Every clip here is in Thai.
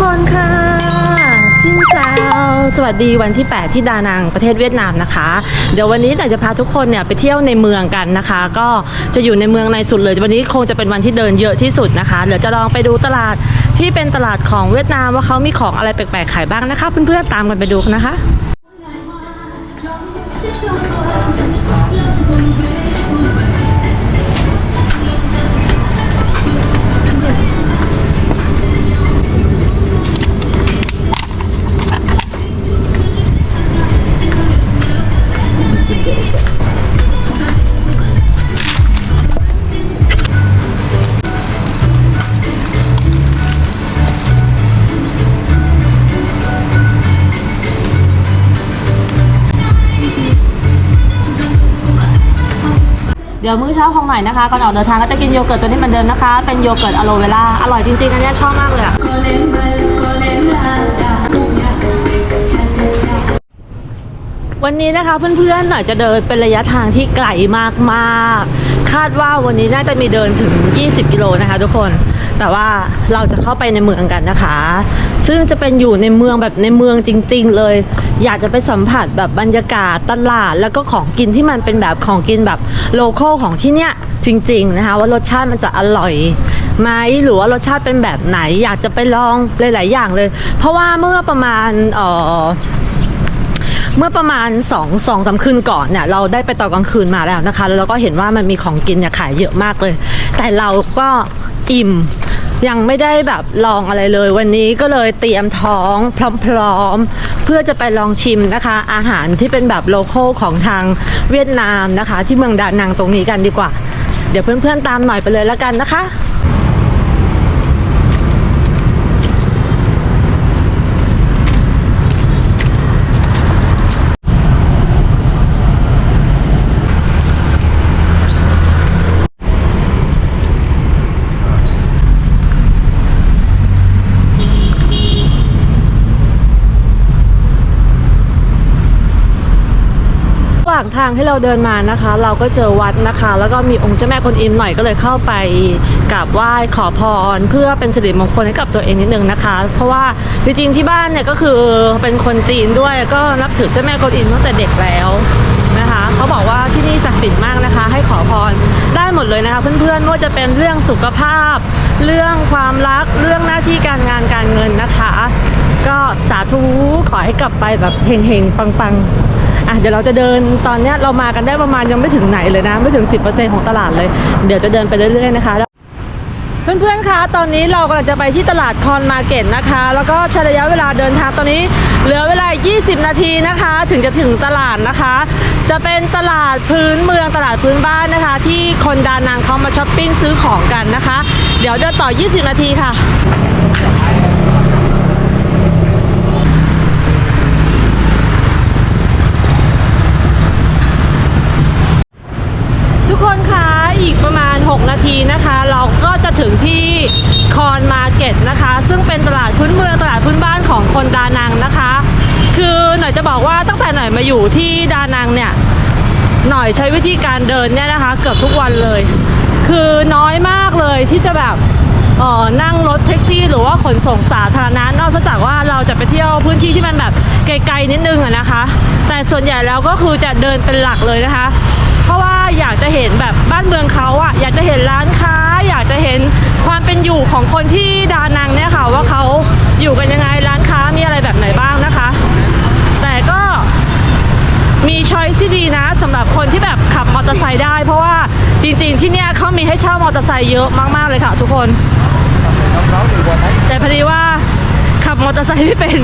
ทุกคนค่ะซินเจ้าสวัสดีวันที่ 8 ที่ดานังประเทศเวียดนามนะคะ เดี๋ยววันนี้อยากจะพาทุกคนเนี่ยไปเที่ยวในเมืองกันนะคะ ก็จะอยู่ในเมืองในสุดเลยวันนี้คงจะเป็นวันที่เดินเยอะที่สุดนะคะเดี๋ยวจะลองไปดูตลาดที่เป็นตลาดของเวียดนามว่าเขามีของอะไรแปลกๆขายบ้างนะคะเพื่อนๆตามกันไปดูนะคะ ดี๋ยวมื้อเช้าของใหม่นะคะก่อนออกเดินทางก็จะกินโยเกิร์ตตัวนี้เหมือนเดิมนะคะ เป็นโยเกิร์ตอะโลเวล่าอร่อยจริงๆอันนี้ชอบมากเลยอะวันนี้นะคะเพื่อนๆหน่อยจะเดินเป็นระยะทางที่ไกลมากๆ คาดว่าวันนี้น่าจะมีเดินถึง 20 กิโลนะคะทุกคน แต่ว่าเราจะเข้าไปในเมืองกันนะคะซึ่งจะเป็นอยู่ในเมืองแบบในเมืองจริง ๆ เลย อยากจะไปสัมผัสแบบบรรยากาศตลาด แล้วก็ของกินที่มันเป็นแบบของกินแบบโลคอลของที่เนี้ยจริง ๆ นะคะ ว่ารสชาติมันจะอร่อยไหมหรือว่ารสชาติเป็นแบบไหน อยากจะไปลองหลายๆอย่างเลย เพราะว่าเมื่อประมาณเออเมื่อประมาณ2องสองสามคืนก่อนเนี่ยเราได้ไปตอนกลางคืนมาแล้วนะคะ แล้วเราก็เห็นว่ามันมีของกินเนี่ยขายเยอะมากเลย แต่เราก็อิ่ม ยังไม่ได้แบบลองอะไรเลย วันนี้ก็เลยเตรียมท้องพร้อมๆ เพื่อจะไปลองชิมนะคะ อาหารที่เป็นแบบโลโก้ของทางเวียดนามนะคะ ที่เมืองดานังตรงนี้กันดีกว่า เดี๋ยวเพื่อนๆตามหน่อยไปเลยแล้วกันนะคะางทางที่เราเดินมานะคะ เราก็เจอวัดนะคะ แล้วก็มีองค์เจ้าแม่กวนอิมหน่อยก็เลยเข้าไปกราบไหว้ขอพร เพื่อเป็นสิริมงคลให้กับตัวเองนิดนึงนะคะ เพราะว่าจริงๆที่บ้านเนี่ยก็คือเป็นคนจีนด้วยก็นับถือเจ้าแม่กวนอิมตั้งแต่เด็กแล้วนะคะเขาบอกว่าที่นี่ศักดิ์สิทธิ์มากนะคะ ให้ขอพรได้หมดเลยนะคะ เพื่อนๆไม่ว่าจะเป็นเรื่องสุขภาพ เรื่องความรักเรื่องหน้าที่การงานการเงินนะคะ ก็สาธุขอให้กลับไปแบบเฮงๆปังๆ อะเดี๋ยวเราจะเดินตอนเนี้ยเรามากันได้ประมาณยังไม่ถึงไหนเลยนะ ไม่ถึง 10%ของตลาดเลย เดี๋ยวจะเดินไปเรื่อยๆนะคะเพื่อนๆ คะ ตอนนี้เรากำลังจะไปที่ตลาดคอนมาร์เก็ตนะคะ แล้วก็ใช้ระยะเวลาเดินทางตอนนี้เหลือเวลา 20 นาทีนะคะ ถึงจะถึงตลาดนะคะ จะเป็นตลาดพื้นเมืองตลาดพื้นบ้านนะคะ ที่คนดานังเขามาช้อปปิ้งซื้อของกันนะคะ เดี๋ยวเดินต่อ 20 นาทีค่ะ คนคะอีกประมาณ 6 นาทีนะคะ เราก็จะถึงที่คอนมาเก็ตนะคะ ซึ่งเป็นตลาดพื้นเมืองตลาดพื้นบ้านของคนดานังนะคะ คือหน่อยจะบอกว่าตั้งแต่หน่อยมาอยู่ที่ดานังเนี่ยหน่อยใช้วิธีการเดินเนี่ยนะคะ เกือบทุกวันเลย คือน้อยมากเลยที่จะแบบอ่อนั่งรถแท็กซี่หรือว่าขนส่งสาธารณะนอกจากว่าเราจะไปเที่ยวพื้นที่ที่มันแบบไกลๆนิดนึงอะนะคะ แต่ส่วนใหญ่แล้วก็คือจะเดินเป็นหลักเลยนะคะ เพราะว่าอยากจะเห็นแบบบ้านเมืองเขาอะอยากจะเห็นร้านค้า อยากจะเห็นความเป็นอยู่ของคนที่ดานังเนี่ยค่ะว่าเขาอยู่กันยังไงร้านค้ามีอะไรแบบไหนบ้างนะคะ แต่ก็มีช้อยที่ดีนะสำหรับคนที่แบบขับมอเตอร์ไซค์ได้ เพราะว่าจริง ๆ ที่เนี่ยเขามีให้เช่ามอเตอร์ไซค์เยอะมากๆเลยค่ะ ทุกคน แต่พอดีว่าขับมอเตอร์ไซค์ไม่เป็น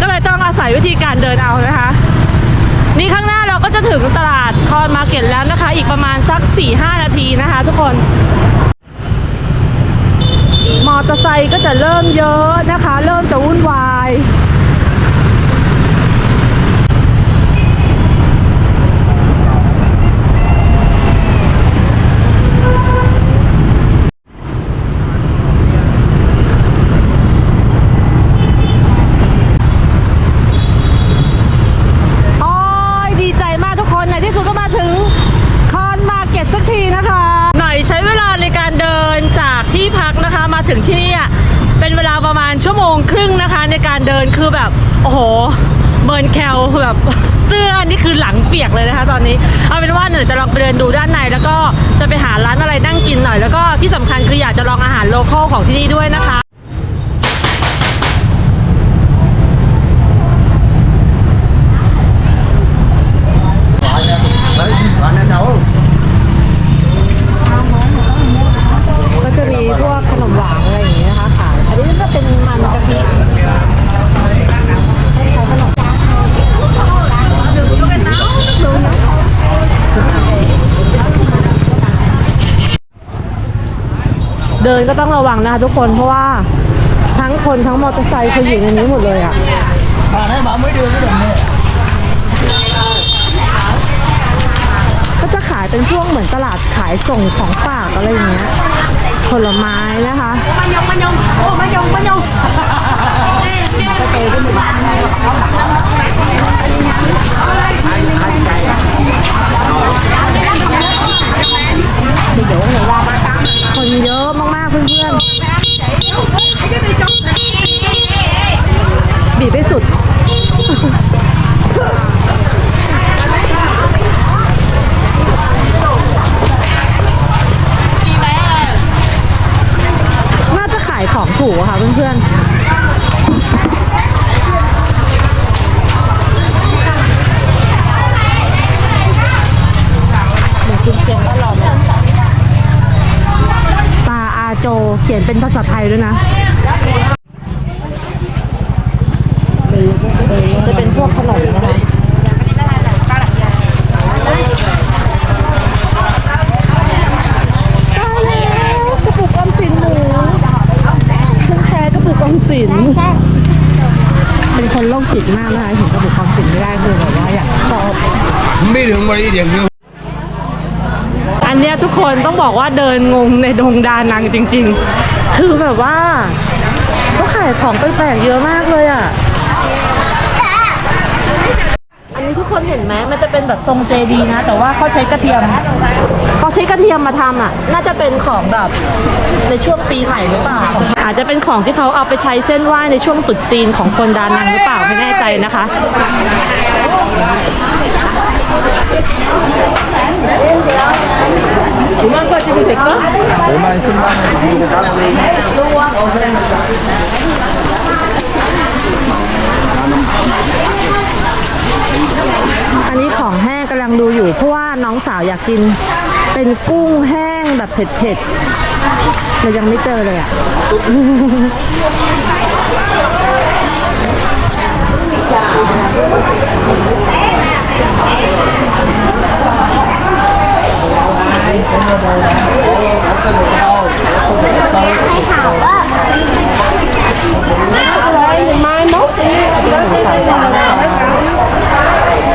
ก็เลยต้องอาศัยวิธีการเดินเอานะคะ นี่ข้างหน้าเราก็จะถึงตลาดคอนมาร์เก็ตแล้วนะคะ อีกประมาณสัก 4-5 นาทีนะคะ ทุกคนมอเตอร์ไซค์ก็จะเริ่มเยอะนะคะ เริ่มจะวุ่นวาย โอ้ยดีใจมากทุกคนในที่สุดก็มาถึงคอนมาร์เก็ตสักทีนะคะ หน่อยใช้เวลาในการเดินจากที่พักนะคะ มา ถึงที่นี่อะเป็นเวลาประมาณชั่วโมงครึ่งนะคะ ในการเดินคือแบบโอ้โหเบิร์นแคลแบบเสื้อนี่คือหลังเปียกเลยนะคะ ตอนนี้เอาเป็นว่าเดี๋ยวจะลองไปเดินดูด้านใน แล้วก็จะไปหาร้านอะไรนั่งกินหน่อย แล้วก็ที่สำคัญคืออยากจะลองอาหารโลคอลของที่นี่ด้วยนะคะ ก็จะมีพวกขนมหวานอะไรอย่างนี้นะคะขายอันนี้ก็เป็นมันกะทิคล้ายๆขนม เดินก็ต้องระวังนะคะทุกคนเพราะว่าทั้งคนทั้งมอเตอร์ไซค์คืออยู่ในนี้หมดเลยอะมาได้มาไม่เดือนก็จะขายเป็นช่วงเหมือนตลาดขายส่งของฝากอะไรอย่างเงี้ยผลไม้นะคะคนยองมันยองโอ้มันยองมันยองเยอะมากๆเพื่อนๆ บีบไปสุด น่าจะขายของถู กอะค่ะเพื่อนๆเดี๋ยวคุณเชียงก็รอไหมตาอาโจเขียนเป็นภาษาไทยด้วยนะ จะเป็นพวกขนมนะคะตายแล้วกระปุกออมสินหมูฉันแพ้กระปุกออมสิน เป็นคนโรคจิตมากนะคะเห็นกระปุกออมสินไม่ได้คือแบบว่าอยากชอบ ไม่ถึงวันนี้เดี๋ยวคื ออันเนี้ยทุกคนต้องบอกว่าเดินงงในดงดานังจริง ๆ คือแบบว่าเขาขายของแปลกๆเยอะมากเลยอะ อันนี้ทุกคนเห็นไหมมันจะเป็นแบบทรงเจดีนะ แต่ว่าเขาใช้กระเทียมเขาใช้กระเทียมมาทำอะ น่าจะเป็นของแบบในช่วงปีใหม่หรือเปล่า อาจจะเป็นของที่เขาเอาไปใช้เส้นไหว้ในช่วงตรุษจีนของคนดานังหรือเปล่าไม่แน่ใจนะคะ อันนี้ของแห้งกำลังดูอยู่ เพราะว่าน้องสาวอยากกิน เป็นกุ้งแห้งแบบเผ็ดๆเรายังไม่เจอเลยอะ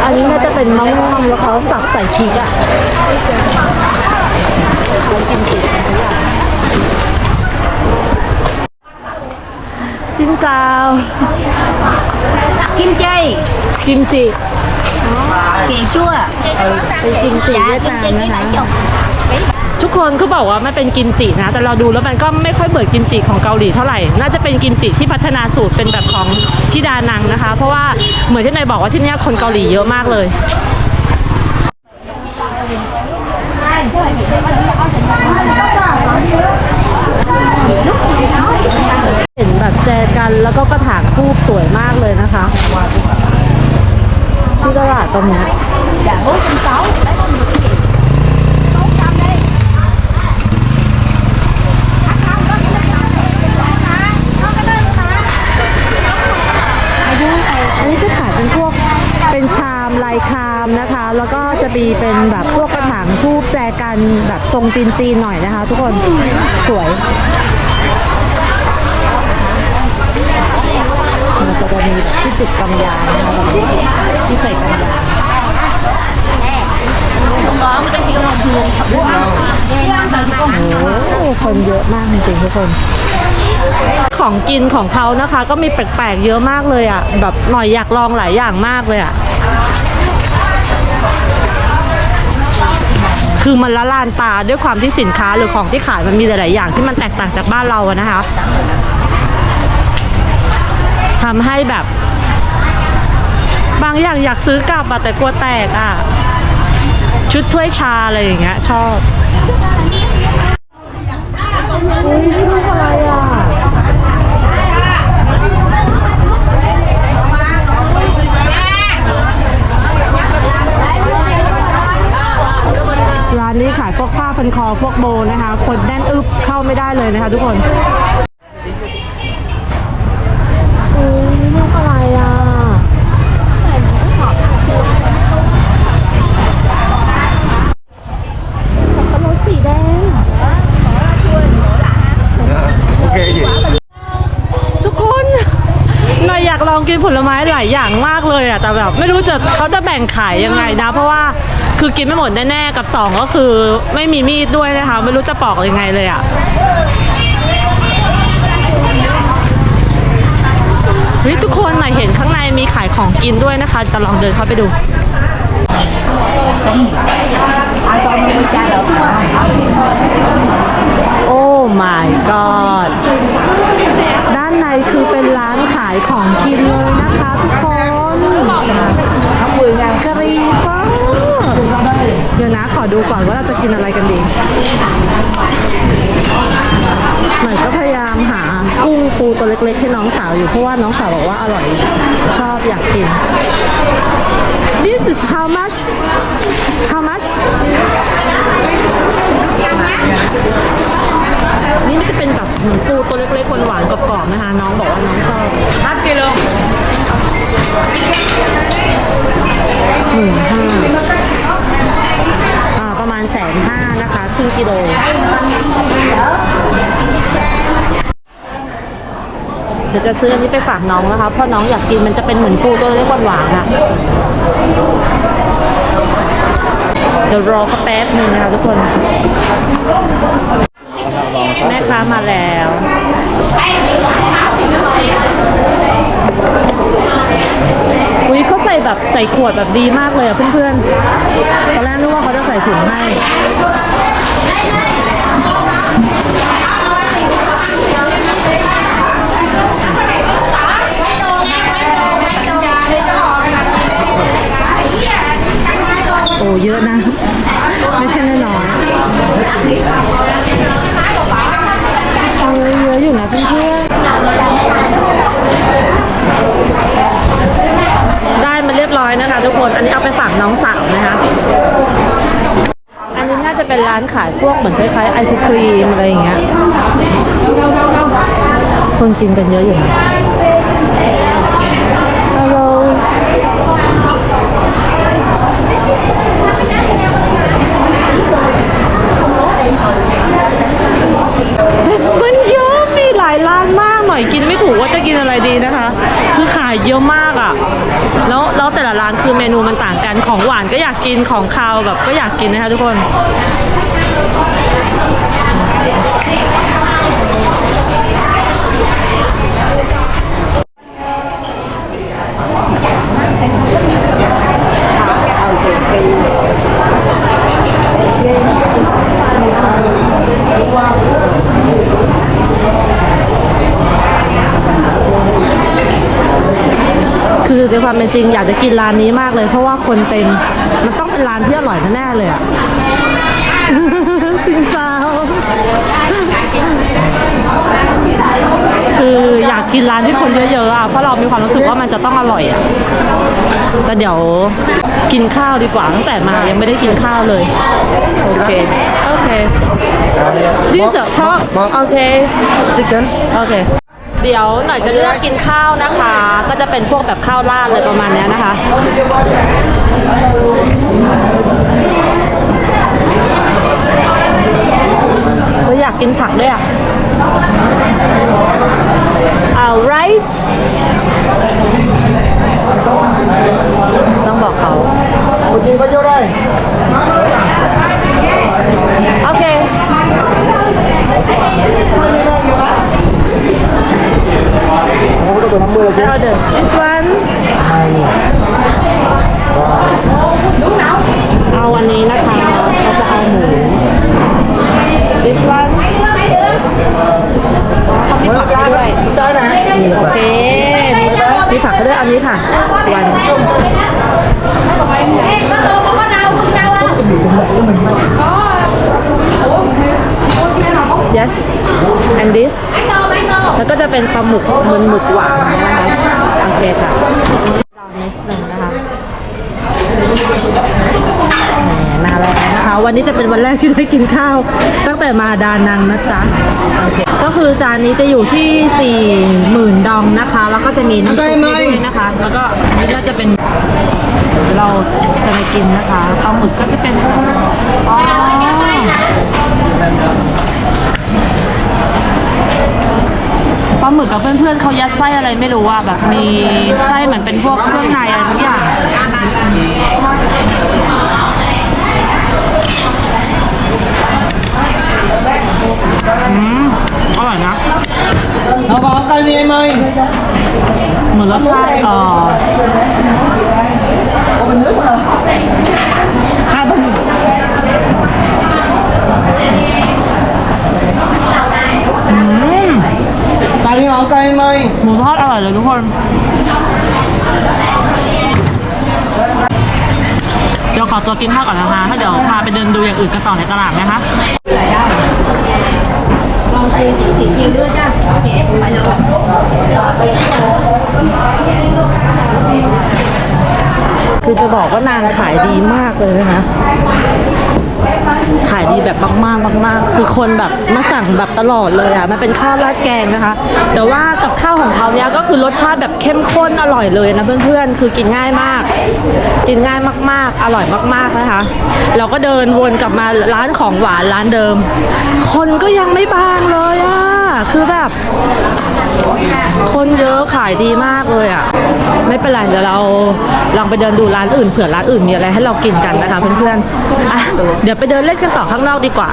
อันนี้น่าจะเป็นมะม่วงแล้วเขาสับใส่พริกอะ ซินเจ้า Kim chi กิมจิ kỳ chua เป็นกิมจิเวียดนามนะคะทุกคนเขาบอกว่ามันเป็นกิมจินะ แต่เราดูแล้วมันก็ไม่ค่อยเหมือนกิมจิของเกาหลีเท่าไหร่ น่าจะเป็นกิมจิที่พัฒนาสูตรเป็นแบบของที่ดานังนะคะ เพราะว่าเหมือนที่นายบอกว่าที่เนี่ยคนเกาหลีเยอะมากเลย เห็นแบบแจกันแล้วก็กระถางทูบสวยมากเลยนะคะที่ตลาดตรงนี้ย dạ bốn trăm sáu đấy có một cái gì sáu trăm đi không có cái đơn nào để lại mà có cái đơn mà อันนี้จะขายเป็นพวกเป็นชามลายครามนะคะ แล้วก็จะมีเป็นแบบพวกกระถางทูบแจกันแบบทรงจีนๆหน่อยนะคะ ทุกคนสวย มันจะมีที่จุดกำยานนะคะที่ใส่กำยาน không có cái gì không thường sập luôn โอ้คนเยอะมากจริงๆทุกคน ของกินของเขานะคะ ก็มีแปลกๆเยอะมากเลยอะ แบบหน่อยอยากลองหลายอย่างมากเลยอะคือมันละลานตาด้วยความที่สินค้าหรือของที่ขายมันมีหลาย ๆ อย่างที่มันแตกต่างจากบ้านเราอะนะคะ ทำให้แบบ บางอย่างอยากซื้อกลับอะแต่กลัวแตกอะชุดถ้วยชาอะไรอย่างเงี้ย ชอบอุ้ยนี่อะไรอะร้านนี้ขายพวกผ้าพันคอพวกโบนะคะ คนแน่นอึบเข้าไม่ได้เลยนะคะทุกคนอุ้ยนี่ลูกอะไรอะ สับปะรดสีแดง โอเค chị ทุกคนหน่ องกินผลไม้หลายอย่างมากเลยอะแต่แบบไม่รู้จะเขาจะแบ่งขายยังไงนะ เพราะว่าคือกินไม่หมดแน่ๆกับสองก็คือไม่มีมีดด้วยนะคะ ไม่รู้จะปอกยังไงเลยอะเฮ้ยทุกคนหน่อยเห็นข้างในมีขายของกินด้วยนะคะ จะลองเดินเข้าไปดูโอ้ my god ด้านในคือเป็นร้านขายของกินเลยนะคะทุกคนทำมืองกรีป้าเดี๋ยวนะขอดูก่อนว่าเราจะกินอะไรกันดีหน่อยก็พยายามหากุ้งปูตัวเล็กๆให้น้องสาวอยู่เพราะว่าน้องสาวบอกว่าอร่อยชอบอยากกิน This is how much how much นี่มันจะเป็นแบบเหมือนปูตัวเล็กๆหวานๆกรอบๆนะคะ น้องบอกว่าน้องชอบห้ากิโลหนึ่งห้าอ่าประมาณแสนห้านะคะครึ่งกิโลเดี๋ยวจะซื้ออันนี้ไปฝากน้องนะคะเพราะน้องอยากกินมันจะเป็นเหมือนปูตัวเล็กหวานๆอะเดี๋ยวรอเขาแป๊บนึงนะคะทุกคน แม่ค้ามาแล้วอุ้ยเขาใส่แบบใส่ขวดแบบดีมากเลยอะเพื่อนๆ ตอนแรกนึกว่าเขาจะใส่ถุงให้โอ้เยอะนะ ไม่ใช่น้อย เยอะอยู่นะเพื่อนๆได้มาเรียบร้อยนะคะ ทุกคน อันนี้เอาไปฝากน้องสาวนะคะอันนี้น่าจะเป็นร้านขายพวกเหมือนคล้ายๆไอศครีมอะไรอย่างเงี้ยคนกินกันเยอะอยู่นะฮัลโหล มันเยอะมีหลายร้านมากหน่อยกินไม่ถูกว่าจะกินอะไรดีนะคะ คือขายเยอะมากอะ่ะแล้วแล้วแต่ละร้านคือเมนูมันต่างกันของหวานก็อยากกินของคาวแบบก็อยากกินนะคะทุกคน คือในความเป็นจริงอยากจะกินร้านนี้มากเลย เพราะว่าคนเต็ม มันต้องเป็นร้านที่อร่อยแน่เลยอะสินเจ้าคืออยา กกินร้านที่คนเยอะๆอะเพราะเรามีความรู้สึกว่ามันจะต้องอร่อยอะแต่เดี๋ยวกินข้าวดีกว่าตั้งแต่มายังไม่ได้กินข้าวเลยโอเคโอเคนี่เสือเพราะโอเค chicken โอเคเดี๋ยวหน่อยจะเลือกกินข้าวนะคะ ก็จะเป็นพวกแบบข้าวราดเลยประมาณเนี้ยนะคะเราอยากกินผักด้วยอะ เอ and this แล้วก็จะเป็นปลาหมึกเหมือนหมึกหวานนะคะโอเคค่ะลองนิดนึงนะคะแหมมาแล้วนะคะวันนี้จะเป็นวันแรกที่ได้กินข้าว ตั้งแต่มาดานังนะจ๊ะโอเคก็คือจานนี้จะอยู่ที่ 4 0,000 ดองนะคะ แล้วก็จะมีน้ำซุปด้วยนะคะ แล้วก็นนี้ก็จะเป็นเราจะมากินนะคะปลาหมึกก็จะเป็นแบบอ๋อ ปลาหมึกกับเพื่อนๆเขายัดไส้อะไรไม่รู้อะแบบมีไส้เหมือนเป็นพวกเครื่องในอะไรทุกอย่างอืมอร่อยนะเอาบอกกันนี่ไหมเหมือนรสชาติเอ่อ ห้าพัน อืม ตอนนี้เอาไก่ไหมหมูทอดอร่อยเลยทุกคน เดี๋ยวขอตัวกินข้าวก่อนนะคะถ้าเดี๋ยวพาไปเดินดูอย่างอื่นกันต่อในตลาดนะคะ Còn thì chị chỉ chiều đưa cho. Ok, phải được. คือจะบอกว่านางขายดีมากเลยนะคะขาย ดีแบบมากๆมากๆคือคนแบบมาสั่งแบบตลอดเลยอะมันเป็นข้าวราดแกงนะคะ แต่ว่ากับข้าวของเขาเนี้ยก็คือรสชาติแบบเข้มข้นอร่อยเลยนะเพื่อนๆ คือกินง่ายมาก กินง่ายมากๆ อร่อยมากๆนะคะ เราก็เดินวนกลับมาร้านของหวานร้านเดิม คนก็ยังไม่บางเลยอะคือแบบ คนเยอะขายดีมากเลยอะ ไม่เป็นไรเดี๋ยวเราลองไปเดินดูร้านอื่นเผื่อร้านอื่นมีอะไรให้เรากินกันนะคะเพื่อนๆอะเดี๋ยวไปเดินเล่นกันต่อข้างนอกดีกว่า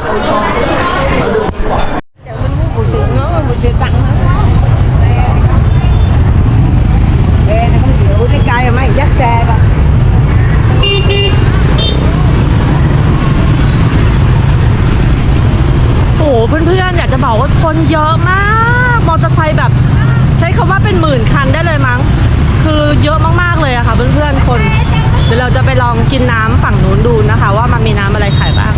โอ้เพื่อนๆอยากจะบอกว่าคนเยอะมาก มอเตอร์ไซค์แบบ ใช้คำว่าเป็นหมื่นคันได้เลยมั้ง คือเยอะมากๆเลยอะค่ะเพื่อนๆคน เดี๋ยวเราจะไปลองกินน้ำฝั่งนู้นดูนะคะ ว่ามันมีน้ำอะไรขายบ้าง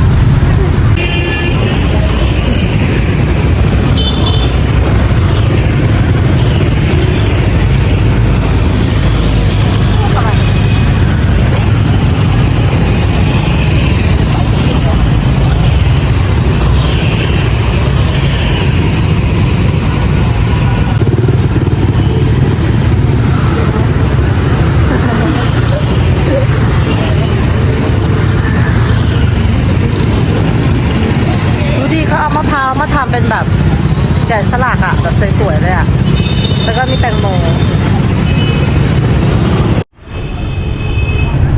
ดูดิเขาเอามะพร้าวมาทำเป็นแบบ แกะสลักอะแบบสวยๆเลยอะแล้วก็มีแตงโม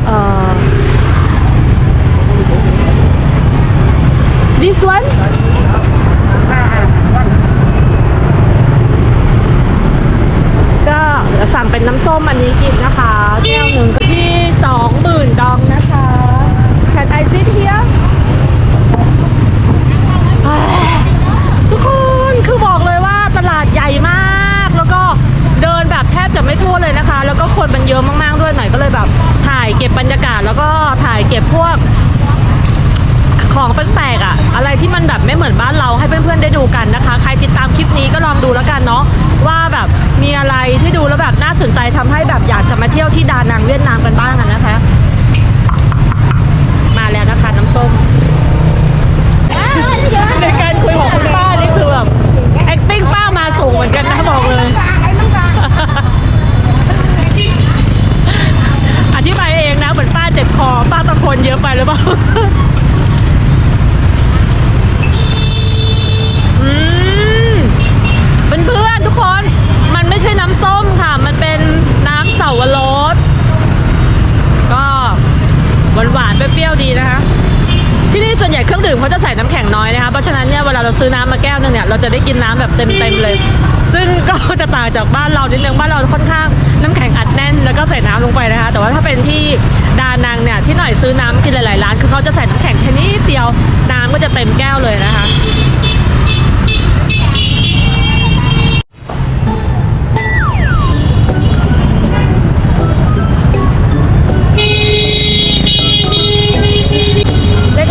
เอ่อ this one ก็เดี๋ยวสั่งเป็นน้ำส้มอันนี้กินนะคะ แก้วหนึ่งก็ที่สองหมื่นดองนะคะ Can I sit here ทุกคนคือบอกเลยว่าตลาด ใหญ่มากแล้วก็เดินแบบแทบจะไม่ทั่วเลยนะคะ แล้วก็คนมันเยอะมากๆด้วยหน่อยก็เลยแบบ ถ่ายเก็บบรรยากาศแล้วก็ถ่ายเก็บพวกของแปลกๆอะ อะไรที่มันแบบไม่เหมือนบ้านเราให้เพื่อนๆได้ดูกันนะคะ ใครติดตามคลิปนี้ก็ลองดูแล้วกันเนาะว่าแบบมีอะไรที่ดูแล้วแบบน่าสนใจทำให้แบบอยากจะมาเที่ยวที่ดานังเวียดนามกันบ้างอะนะคะ มาแล้วนะคะน้ำส้ม ในการคุยของคุณป้านี่คือแบบ acting ป้ามาสูงเหมือนกันนะบอกเลย อธิบายเองนะเหมือนป้าเจ็บคอ ป้าตะโกนเยอะไปหรือเปล่า อืมเพื่อนๆทุกคน มันไม่ใช่น้ำส้มค่ะ มันเป็นน้ำเสาวรสก็หวานๆเปรี้ยวๆดีนะคะ ที่นี่ส่วนใหญ่เครื่องดื่มเขาจะใส่น้ำแข็งน้อยนะคะ เพราะฉะนั้นเนี่ยเวลาเราซื้อน้ำมาแก้วนึงเนี่ยเราจะได้กินน้ำแบบ เต็มๆเลย ซึ่งก็จะต่างจากบ้านเรานิดนึงบ้านเราค่อนข้างน้ำแข็งอัดแน่น แล้วก็ใส่น้ำลงไปนะคะ แต่ว่าถ้าเป็นที่ดานังเนี่ยที่หน่อยซื้อน้ำกินหลายๆร้านคือเขาจะใส่น้ำแข็งแค่นี้เดียวน้ำก็จะเต็มแก้วเลยนะคะ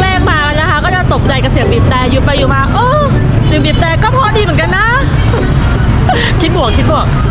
แรกๆมานะคะก็จะตกใจกับเสียงบีบแต่ยู่ไปอยู่มาเออเสียงบีบแต่ ก็เพอดีเหมือนกันนะ คิดบวกคิดบวก